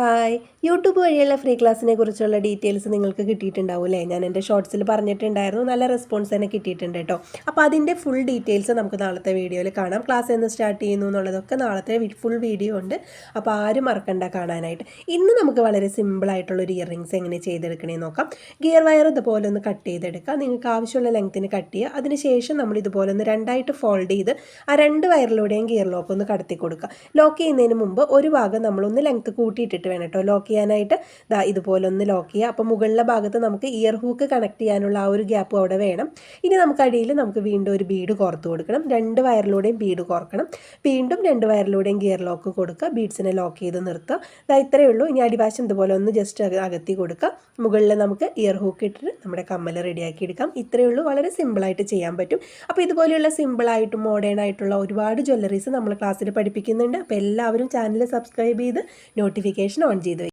Hi. YouTube വഴിയുള്ള free ക്ലാസ്സിനെ കുറിച്ചുള്ള ഡീറ്റെയിൽസ് നിങ്ങൾക്ക് കിട്ടിയിട്ടുണ്ടാവും അല്ലേ? ഞാൻ എന്റെ ഷോർട്സിൽ പറഞ്ഞിട്ടുണ്ടായിരുന്നു. നല്ല റെസ്പോൺസ് തന്നെ കിട്ടിയിട്ടുണ്ട് കേട്ടോ. അപ്പോൾ അതിന്റെ ഫുൾ ഡീറ്റെയിൽസ് നമുക്ക് നാളത്തെ വീഡിയോയിൽ കാണാം. ക്ലാസ് എന്ന് സ്റ്റാർട്ട് ചെയ്യുന്നു എന്നുള്ളതൊക്കെ നാളത്തെ ഫുൾ വീഡിയോ ഉണ്ട്. അപ്പോൾ ആരും മറക്കണ്ട കാണാനായിട്ട്. ഇന്ന് നമുക്ക് വളരെ സിമ്പിളായിട്ടുള്ളൊരു ഇയറിങ്സ് എങ്ങനെ ചെയ്തെടുക്കണേ നോക്കാം. ഗിയർ വയർ ഇതുപോലെ ഒന്ന് കട്ട് ചെയ്തെടുക്കുക. നിങ്ങൾക്ക് ആവശ്യമുള്ള ലെങ്ത്തിന് കട്ട് ചെയ്യുക. അതിനുശേഷം നമ്മൾ ഇതുപോലെ ഒന്ന് രണ്ടായിട്ട് ഫോൾഡ് ചെയ്ത് ആ രണ്ട് വയറിലൂടെയും ഗിയർ ലോക്ക് ഒന്ന് കടത്തി കൊടുക്കുക. ലോക്ക് ചെയ്യുന്നതിന് മുമ്പ് ഒരു ഭാഗം നമ്മളൊന്ന് ലെങ്ത്ത് കൂട്ടിയിട്ടിട്ട് വേണം കേട്ടോ ലോക്ക് ചെയ്യാനായിട്ട് ദാ ഇതുപോലെ ഒന്ന് ലോക്ക് ചെയ്യുക അപ്പോൾ മുകളിലെ ഭാഗത്ത് നമുക്ക് ഇയർ ഹൂക്ക് കണക്ട് ചെയ്യാനുള്ള ആ ഒരു ഗ്യാപ്പ് അവിടെ വേണം. ഇനി നമുക്ക് അടിയിൽ നമുക്ക് വീണ്ടും ഒരു ബീഡ് കോർത്ത് കൊടുക്കണം. രണ്ട് വയറിലൂടെയും ബീഡ് കോർക്കണം. വീണ്ടും രണ്ട് വയറിലൂടെയും ഗിയർ ലോക്ക് കൊടുക്കുക. ബീഡ്സിനെ ലോക്ക് ചെയ്ത് നിർത്തുക. ദാ ഇത്രയേ ഉള്ളൂ. ഇനി അടിവാശം ഇതുപോലെ ഒന്ന് ജസ്റ്റ് അകത്തി കൊടുക്കുക. മുകളിൽ നമുക്ക് ഇയർ ഹൂക്ക് ഇട്ടിട്ട് നമ്മുടെ കമ്മൽ റെഡിയാക്കി എടുക്കാം. ഇത്രയേ ഉള്ളൂ. വളരെ സിമ്പിളായിട്ട് ചെയ്യാൻ പറ്റും. അപ്പോൾ ഇതുപോലെയുള്ള സിമ്പിളായിട്ടും മോഡേൺ ആയിട്ടുള്ള ഒരുപാട് ജ്വല്ലറീസ് നമ്മൾ ക്ലാസ്സിൽ പഠിപ്പിക്കുന്നുണ്ട്. അപ്പോൾ എല്ലാവരും ചാനൽ സബ്സ്ക്രൈബ് ചെയ്ത് നോട്ടിഫിക്കേഷൻ ഓൺ ചെയ്ത്